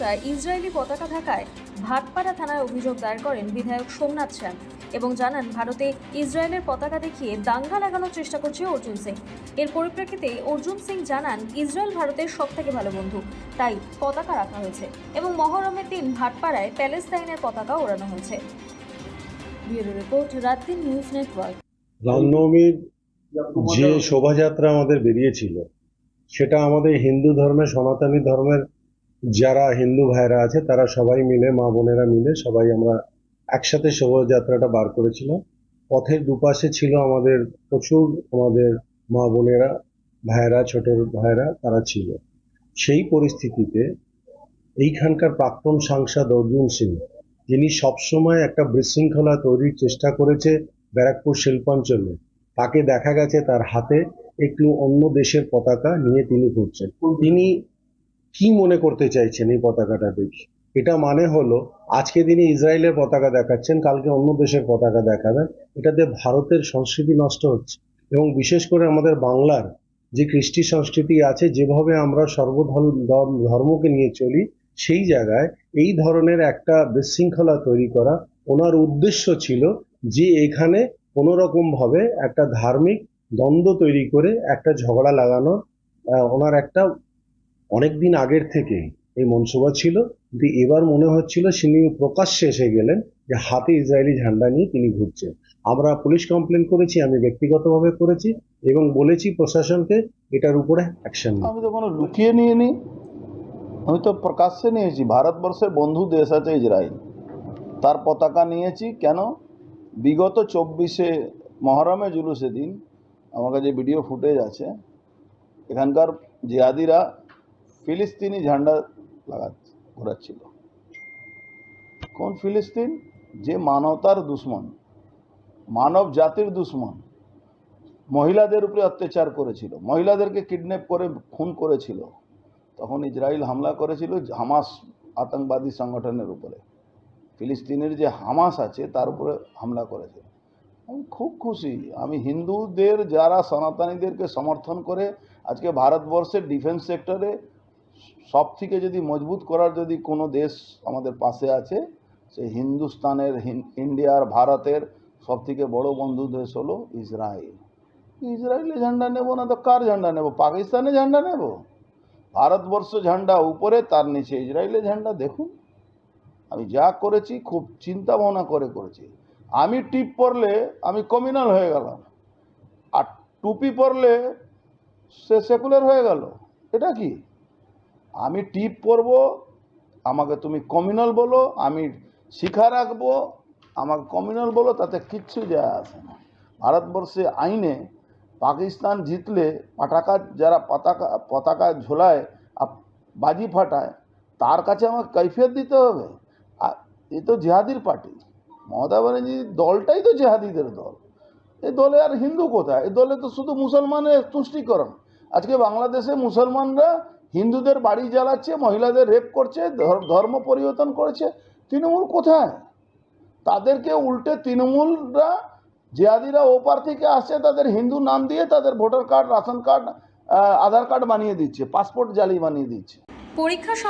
Poster Israeli পতাকা থাকায় ভাটপাড়া থানায় অভিযোগ দায়ের করেন বিধায়ক সোমনাথ শ্যাম এবং জানান ভারতে ইসরায়েলের পতাকা দেখিয়ে দাঙ্গা লাগানোর চেষ্টা করছে অর্জুন সিং। এর পরিপ্রেক্ষিতে অর্জুন সিং জানান, ইসরায়েল ভারতের সবথেকে ভালো বন্ধু, তাই পতাকা রাখা হয়েছে এবং মহরমের দিন ভাটপাড়ায় প্যালেস্তাইনের পতাকা ওড়ানো হয়েছে। News network. রামনবমীর যে শোভাযাত্রা আমাদের বেরিয়েছিল, সেটা আমাদের হিন্দু ধর্মের, সনাতনী ধর্মের যারা হিন্দু ভাইরা আছে, তারা সবাই মিলে, মা বোনেরা মিলে সবাই আমরা একসাথে শোভাযাত্রাটা বার করেছিলাম। পথের দুপাশে ছিল আমাদের প্রচুর আমাদের মা বোনেরা, ভাইরা, ছোট ভাইরা, তারা ছিল। সেই পরিস্থিতিতে এইখানকার প্রাক্তন সাংসদ অর্জুন সিং, যিনি সবসময় একটা বিশৃঙ্খলা তৈরির চেষ্টা করেছে ব্যারাকপুর শিল্পাঞ্চলে, তাকে দেখা গেছে তার হাতে একটু অন্য দেশের পতাকা নিয়ে তিনি ঘুরছেন। তিনি কি মনে করতে চাইছেন এই পতাকাটা দেখে? এটা মানে হলো আজকে তিনি ইসরায়েলের পতাকা দেখাচ্ছেন, কালকে অন্য দেশের পতাকা দেখাবেন, এটাতে ভারতের সংস্কৃতি নষ্ট হচ্ছে। এবং বিশেষ করে আমাদের বাংলার যে কৃষ্টি সংস্কৃতি আছে, যেভাবে আমরা সর্বধর্ম, ধর্মকে নিয়ে চলি, সেই জায়গায় এই ধরনের একটা বিশৃঙ্খলা তৈরি করা ওনার উদ্দেশ্য ছিল যে এখানে কোনো রকম ভাবে একটা ধার্মিক দ্বন্দ্ব তৈরি করে একটা ঝগড়া লাগানো ওনার একটা অনেক দিন আগের থেকেই এই মনসুবা ছিল, কিন্তু এবার মনে হচ্ছিল তিনি প্রকাশ্যে এসে গেলেন যে হাতে ইসরায়েলি ঝান্ডা নিয়ে তিনি ঘুরছেন। আমরা পুলিশ কমপ্লেন করেছি, আমি ব্যক্তিগতভাবে করেছি এবং বলেছি প্রশাসনকে এটার উপরে অ্যাকশন আমি তো কোনো লুকিয়ে নিয়ে নিই আমি তো প্রকাশ্যে নিয়েছি। ভারতবর্ষের বন্ধু দেশ আছে ইসরায়েল। তার পতাকা নিয়েছি। কেন? বিগত চব্বিশে মহরমে জুলুসে দিন, আমার কাছে ভিডিও ফুটেজ আছে। এখানকার জিহাদিরা ফিলিস্তিনি ঝান্ডা লাগাচ্ছে, ঘোরাচ্ছিল। কোন ফিলিস্তিন? যে মানবতার দুশ্মন, মানব জাতির দুশ্মন। মহিলাদের উপরে অত্যাচার করেছিল, মহিলাদেরকে কিডন্যাপ করে খুন করেছিল। তখন ইসরায়েল হামলা করেছিল হামাস আতঙ্কবাদী সংগঠনের উপরে। ফিলিস্তিনের যে হামাস আছে, তার উপরে হামলা করেছিল। আমি খুব খুশি, আমি হিন্দুদের যারা সনাতনীদেরকে সমর্থন করে আজকে ভারতবর্ষের ডিফেন্স সেক্টরে সব থেকে যদি মজবুত করার যদি কোনো দেশ আমাদের পাশে আছে, সে হিন্দুস্তানের ইন্ডিয়ার ভারতের সব থেকে বড় বন্ধু দেশ হলো ইসরায়েল। ইসরায়েলি ঝান্ডা নেব না তো কার ঝান্ডা নেব? পাকিস্তানের ঝান্ডা নেব? ভারতবর্ষ ঝান্ডা উপরে, তার নিচে ইসরায়েলের ঝান্ডা, দেখুন। আমি যা করেছি, খুব চিন্তা ভাবনা করে করেছি। আমি টিপ পরলে আমি কমিউনাল হয়ে গেলাম। আর টুপি পরলে সে সেকুলার হয়ে গেল। এটা কি? আমি টিপ পরব, আমাকে তুমি কমিউনাল বলো, আমি শিখা রাখব, আমাকে কমিউনাল বলো, তাতে কিচ্ছু যায় আসে না। ভারতবর্ষে আইনে পাকিস্তান জিতলে পতাকা যারা পতাকা পতাকা ঝোলায় আর বাজি ফাটায়, তার কাছে আমাকে কৈফিয়ত দিতে হবে। এ তো জেহাদির পার্টি। মমতা ব্যানার্জির দলটাই তো জেহাদিদের দল। এই দলে আর হিন্দু কোথায়? এই দলে তো শুধু মুসলমানের তুষ্টিকরণ। আজকে বাংলাদেশে মুসলমানরা হিন্দুদের বাড়ি জ্বালাচ্ছে, মহিলাদের রেপ করছে, ধর- ধর্ম পরিবর্তন করেছে, তৃণমূল কোথায়? তাদেরকে উল্টে তৃণমূলরা জিয়াদিরা ওপার থেকে আসছে তাদের হিন্দু নাম দিয়ে তাদের voter card ration card Aadhaar card বানিয়ে দিচ্ছে, পাসপোর্ট জালি বানিয়ে দিচ্ছে। পরীক্ষা